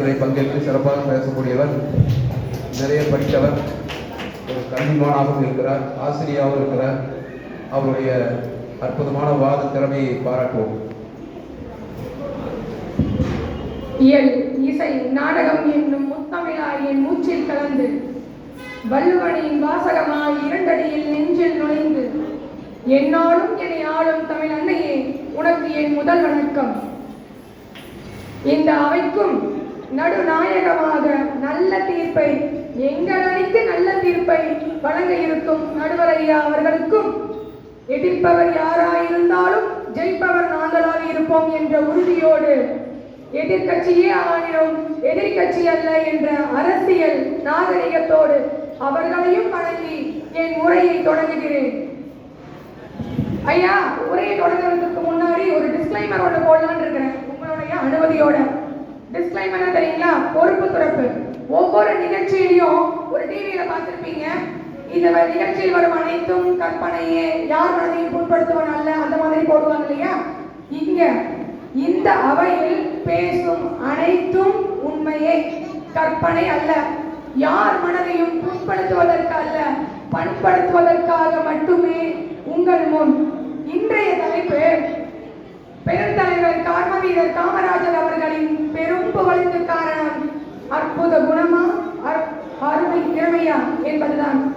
கூட்டத்திலே பங்கேற்று சிறப்பாக பேசக்கூடியவர் நிறைய படித்தவர் ஒரு கல்விமானாகவும் இருக்கிறார் ஆசிரியாகவும் இருக்கிறார். அவருடைய அற்புதமான வாத திறமையை பாராட்டுவோம். இயல் இசை நாடகம் என்னும் முத்தமிழாய் மூச்சில் கலந்து வள்ளுவனின் வாசகமாய் இரண்டடியில் நெஞ்சில் நுழைந்து என்னாலும் என்னை ஆளும் தமிழ் அன்னையே உனக்கு என் முதல் வணக்கம். இந்த அவைக்கும் நடுநாயகமாக நல்ல தீர்ப்பை எங்கள் அணிக்கு நல்ல தீர்ப்பை வழங்க இருக்கும் நடுவரையா அவர்களுக்கும். எதிர்ப்பவர் யாராயிருந்தாலும் ஜெயிப்பவர் நாங்களாக இருப்போம் என்ற உறுதியோடு எதிர்க்கட்சியே ஆயினும் எதிர்க்கட்சி அல்ல என்ற அரசியல் நாகரிகத்தோடு அவர்களையும் வணங்கி என் உரையை தொடங்குகிறேன். ஐயா உரையை தொடங்குறதுக்கு முன்னாடி ஒரு டிஸ்க்ளைமர் ஒன்று போடலான்னு இருக்கிறேன். உங்களுடைய அனுமதியோட. டிஸ்க்ளைமர் தெரியுங்களா? பொறுப்பு துறப்பு. ஒவ்வொரு நிகழ்ச்சியிலையும் ஒரு டிவியில பார்த்துருப்பீங்க. இந்த நிகழ்ச்சியில் வரும் அனைத்தும் கற்பனையே. யார் மனதையும் புண்படுத்துவன் அல்ல? அந்த மாதிரி போடுவாங்க இல்லையா? இங்க இந்த அவையில் பேசும் அனைத்தும் உண்மையே. கற்பனை அல்ல. யார் மனதையும் புண்படுத்துவதற்கு அல்ல பண்படுத்துவதற்காக மட்டுமே உங்கள் முன் இன்றைய தலைப்பு பெருந்தலைவர் கார்மவீரர் காமராஜர் அவர்களின் பெரும் புகழுக்கு காரணம் அற்புத குணமா? அற்- அருமை திறமையா என்பதுதான்.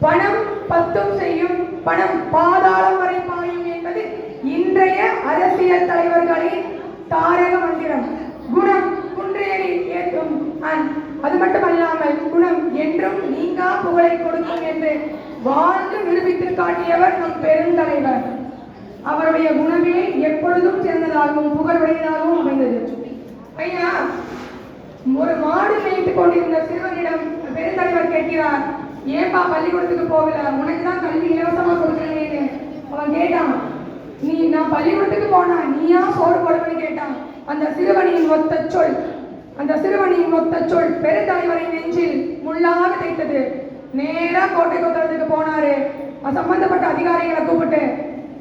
பணம் பத்தும் செய்யும் பணம் பாதாளம் வரை பாயும் என்பது இன்றைய அரசியல் தலைவர்களின் தாரக மந்திரம். குணம் குன்றையடி ஏற்றும் அன். அது மட்டுமல்லாமல் குணம் என்றும் நீங்கா புகழை கொடுக்கும் என்று வாழ்ந்து நிரூபித்து காட்டியவர் நம் பெருந்தலைவர். அவருடைய குணமே மிகவும் சிறந்ததாகவும் புகழுடையதாகவும் அமைந்தது. ஐயா ஒரு மாடு மேய்த்து கொண்டிருந்த சிறுவனிடம் பெருந்தலைவர் கேட்கிறார் ஏன்பா பள்ளிக்கூடத்துக்கு போகல? உனக்கு தான் கல்வி இலவசமா கொடுக்குறேன்னு அவன் கேட்டான் நீ நான் பள்ளிக்கூடத்துக்கு போனா நீயா சோறு போடுவேன்னு கேட்டான். அந்த சிறுவனின் மொத்த சொல் அந்த சிறுவனின் மொத்த சொல் பெருந்தலைவரின் நெஞ்சில் முள்ளாக தைத்தது நேரா கோட்டை கொத்தளத்துக்கு போனாரு. சம்பந்தப்பட்ட அதிகாரிகளை கூப்பிட்டு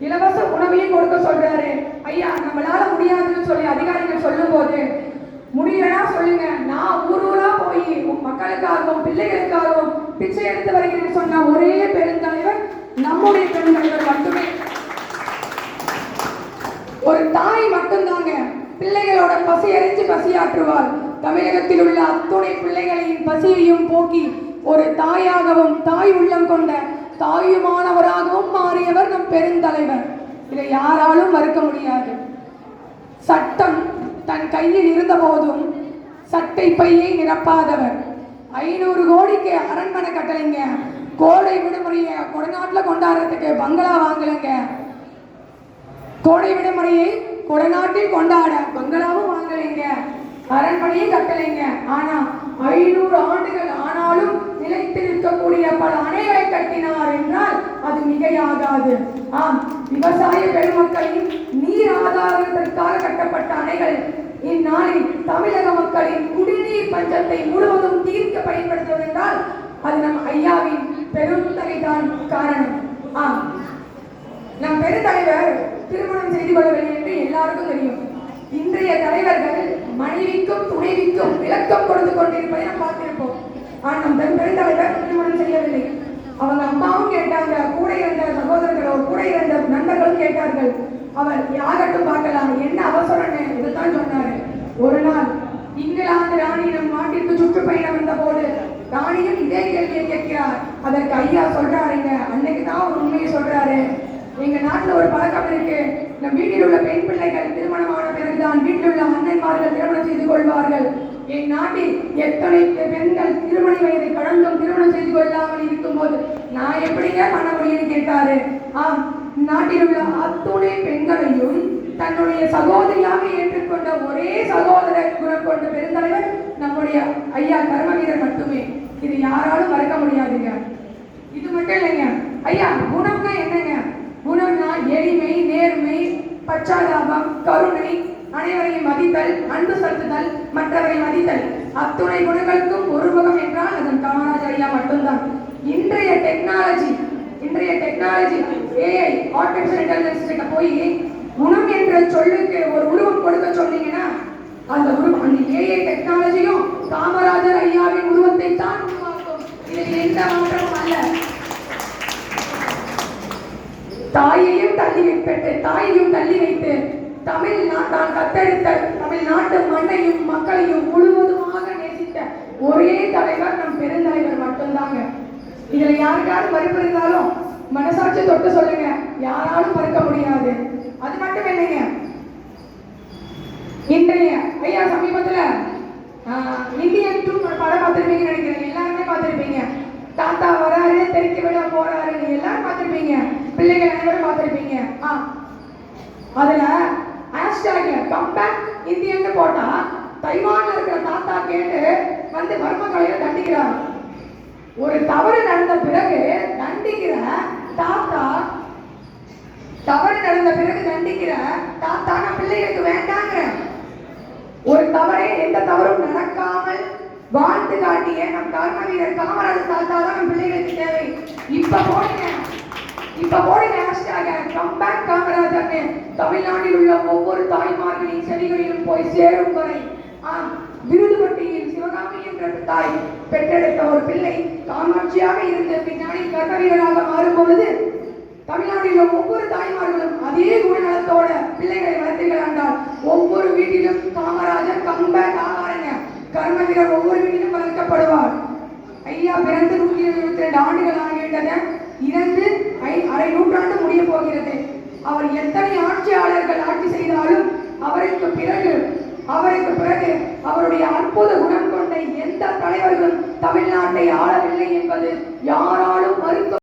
இலவச உணவையும் கொடுக்க சொல்றாரு. ஐயா நம்மளால முடியாதுன்னு சொல்லி அதிகாரிகள் சொல்லும்போது முடியலன்னா சொல்லுங்க. நான் ஊர் ஊரா போய் உன் மக்களுக்காகவும் பிள்ளைகளுக்காகவும் பிச்சை எடுத்து வருகிறேன்னு சொன்ன ஒரே பெருந்தலைவர் நம்முடைய பெருந்தலைவர் மட்டுமே. ஒரு தாய் மட்டும்தாங்க. பிள்ளைகளோட பசி அறிஞ்சு பசியாற்றுவார் தமிழகத்தில் உள்ள அத்துணை பிள்ளைகளின் பசியையும் போக்கி ஒரு தாயாகவும் தாய் உள்ளம் கொண்ட தாயுமானவராகவும் மாறியவர் நம் பெருந்தலைவர். இதை யாராலும் மறுக்க முடியாது. சட்டம் தன் கையில் இருந்தபோதும் சட்டை பையை நிரப்பாதவர். ஐநூறு கோடிக்கு அரண்மனை கட்டலைங்க. கோடை விடுமுறையை கொடநாட்டில் கொண்டாடுறதுக்கு பங்களா வாங்கலைங்க. கோடை விடுமுறையை கொடநாட்டில் கொண்டாட பங்களாவும் வாங்கலைங்க. அரண்மனையும் கட்டலைங்க. ஆனா ஐநூறு ஆண்டுகள் இருக்கக்கூடிய பல அணைகளை கட்டினார் என்றால் அது மிகையாகாது. ஆம் விவசாய பெருமக்களின் நீர் ஆதாரத்திற்காக கட்டப்பட்ட அணைகள் இந்நாளில் தமிழக மக்களின் குடிநீர் பஞ்சத்தை முழுவதும் தீர்க்க பயன்படுத்துவதென்றால் அது நம் ஐயாவின் பெருந்தகைதான் காரணம். ஆம் நம் பெருந்தலைவர் திருமணம் செய்து கொள்ளவில்லை என்று எல்லாருக்கும் தெரியும். இன்றைய தலைவர்கள் மனைவிக்கும் துணைவிக்கும் விளக்கம் கொடுத்து கொண்டிருப்பதை நாம் பார்த்திருப்போம். ஆனால் நம் பெரும் பெருந்தலைவர் திருமணம் செய்யவில்லை. அவங்க அம்மாவும் கேட்டாங்க கூட இருந்த சகோதரர்களோ கூட இருந்த நண்பர்களும் கேட்டார்கள். அவர் யாகட்டும் பார்க்கலாம்? என்ன அவசரம்னு இதுதான் சொன்னாரு. ஒரு நாள் இங்கிலாந்து ராணி நம் நாட்டிற்கு சுற்றுப்பயணம் வந்த போது ராணியும் இதே கேள்வியை கேட்கிறார். அதற்கு ஐயா சொல்றாருங்க அன்னைக்கு தான் ஒரு உண்மையை சொல்றாரு. எங்க நாட்டுல ஒரு பழக்கம் இருக்கு. இந்த வீட்டில் உள்ள பெண் பிள்ளைகள் திருமணமான பிறகுதான் வீட்டில் உள்ள அண்ணன்மார்கள் திருமணம் செய்து கொள்வார்கள். என் நாட்டில் எத்தனை பெண்கள் திருமணம் செய்து கொள்ளாமல் இருக்கும்போது நான் எப்படிங்க பண்ண முடியும்னு கேட்டாரு? ஆம் நாட்டில் உள்ள அத்துணை பெண்களையும் தன்னுடைய சகோதரியாக ஏற்றுக்கொண்ட ஒரே சகோதரர் குணம் கொண்ட பெருந்தலைவர் நம்முடைய ஐயா கர்மவீரர் மட்டுமே. இது யாராலும் மறக்க முடியாதுங்க. இது மட்டும் இல்லைங்க. ஐயா குணம்னா என்னங்க? குணம்னா எளிமை நேர்மை பச்சாதாபம் கருணை அனைவரையும் மதித்தல் அன்பு செலுத்துதல் மற்றவரை மதித்தல். அத்துணை குணங்களுக்கும் ஒருமுகம் என்றால் அதன் காமராஜ் மட்டும்தான். இன்றைய டெக்னாலஜி இன்றைய டெக்னாலஜி ஏஐ ஆர்டிபிஷியல் இன்டெலிஜென்ஸ் கிட்ட போய் குணம் என்ற சொல்லுக்கு ஒரு உருவம் கொடுக்க சொன்னீங்கன்னா அந்த உருவம் அந்த ஏஐ டெக்னாலஜியும் காமராஜர் ஐயாவின் உருவத்தை தான் எந்த மாற்றமும் அல்ல. தாயையும் தள்ளி வைப்பட்டு தாயையும் தள்ளி வைத்து தமிழ் நா- தான் கத்தெடுத்த தமிழ்நாட்டு மண்ணையும் மக்களையும் முழுவதுமாக நேசித்த ஒரே தலைவர் நம் பெருந்தலைவர் மட்டும்தாங்க. இதுல யாருக்காவது மறுப்பு இருந்தாலும் மனசாட்சி தொட்டு சொல்லுங்க. யாராலும் மறுக்க முடியாது. அது மட்டும் இல்லைங்க இன்றைய ஐயா சமீபத்துல ஆஹ், இந்தியன் டூ ஒரு படம் பார்த்துருப்பீங்க நினைக்கிறேன். எல்லாருமே பார்த்துருப்பீங்க. தாத்தா வராரு தெறிக்க விட போறாரு எல்லாரும் பார்த்துருப்பீங்க. பிள்ளைகள் அனைவரும் பார்த்துருப்பீங்க. ஆ. அதுல ஹேஷ்டேக் கம் பேக் இந்தியன்னு போட்டா தைவான்ல இருக்கிற தாத்தா கேட்டு வந்து மர்மக்கலையை தண்டிக்கிறார். ஒரு தவறு நடந்த பிறகு தண்டிக்கிற தாத்தா தவறு நடந்த பிறகு தண்டிக்கிற தாத்தா நான் பிள்ளைகளுக்கு வேண்டாங்கிறேன் ஒரு தவறே எந்த தவறும் நடக்காமல் வாழ்ந்து காட்டிய நம் கர்ம வீரர் காமராஜர் தாத்தா தான் நம் பிள்ளைகளுக்கு தேவை. இப்ப போடுங்க. இந்த போடுங்க ஹேஷ்டாக கம்பேக் காமராஜர்னு தமிழ்நாட்டில் உள்ள ஒவ்வொரு தாய்மார்களின் செடிகளிலும் போய் சேரும் வரை விருதுபட்டியில் சிவகாமி என்ற தாய் பெற்றெடுத்த ஒரு பிள்ளை காமாட்சியாக இருந்த பின்னாடி கர்ம மாறும்பொழுது மாறும் தமிழ்நாட்டில் ஒவ்வொரு தாய்மார்களும் அதே குணநலத்தோட பிள்ளைகளை வளர்த்தீர்கள் என்றால் ஒவ்வொரு வீட்டிலும் காமராஜர் கம்பேக் ஆகாருங்க கர்மவீரர் ஒவ்வொரு வீட்டிலும் வளர்க்கப்படுவார். ஐயா பிறந்து நூற்றி எழுபத்தி ரெண்டு ஆண்டுகள் ஆகிவிட்டன. இறந்து அரை நூற்றாண்டு முடிய போகிறது. அவர் எத்தனை ஆட்சியாளர்கள் ஆட்சி செய்தாலும் அவருக்கு பிறகு அவருக்கு பிறகு அவருடைய அற்புத குணம் கொண்ட எந்த தலைவர்களும் தமிழ்நாட்டை ஆளவில்லை என்பது யாராலும் மறுக்க